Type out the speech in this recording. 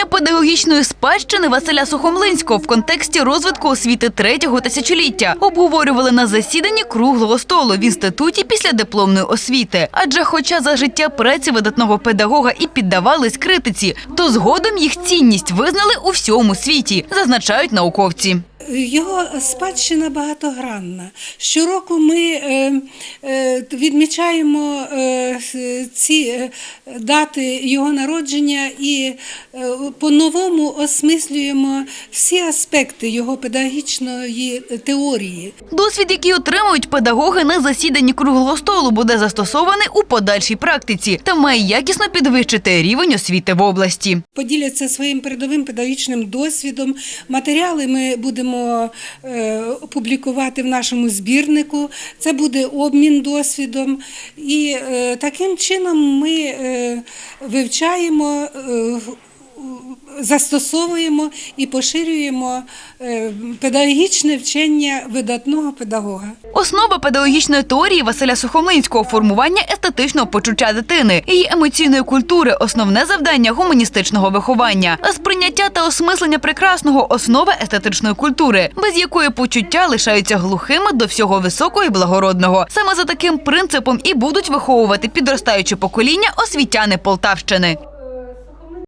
Вивчення педагогічної спадщини Василя Сухомлинського в контексті розвитку освіти третього тисячоліття обговорювали на засіданні круглого столу в інституті після дипломної освіти. Адже, хоча за життя праці видатного педагога і піддавались критиці, то згодом їх цінність визнали у всьому світі, зазначають науковці. Його спадщина багатогранна. Щороку ми е, е, відмічаємо е, ці дати його народження і по-новому осмислюємо всі аспекти його педагогічної теорії. Досвід, який отримують педагоги на засіданні круглого столу, буде застосований у подальшій практиці та має якісно підвищити рівень освіти в області. Поділяться своїм передовим педагогічним досвідом. Матеріали ми будемо е, публікувати в нашому збірнику. Це буде обмін досвідом. І е, таким чином ми е, вивчаємо. Застосовуємо і поширюємо е, педагогічне вчення видатного педагога. Основа педагогічної теорії Василя Сухомлинського – формування естетичного почуття дитини, її емоційної культури, основне завдання гуманістичного виховання, сприйняття та осмислення прекрасного – основа естетичної культури, без якої почуття лишаються глухими до всього високого і благородного. Саме за таким принципом і будуть виховувати підростаюче покоління освітяни Полтавщини.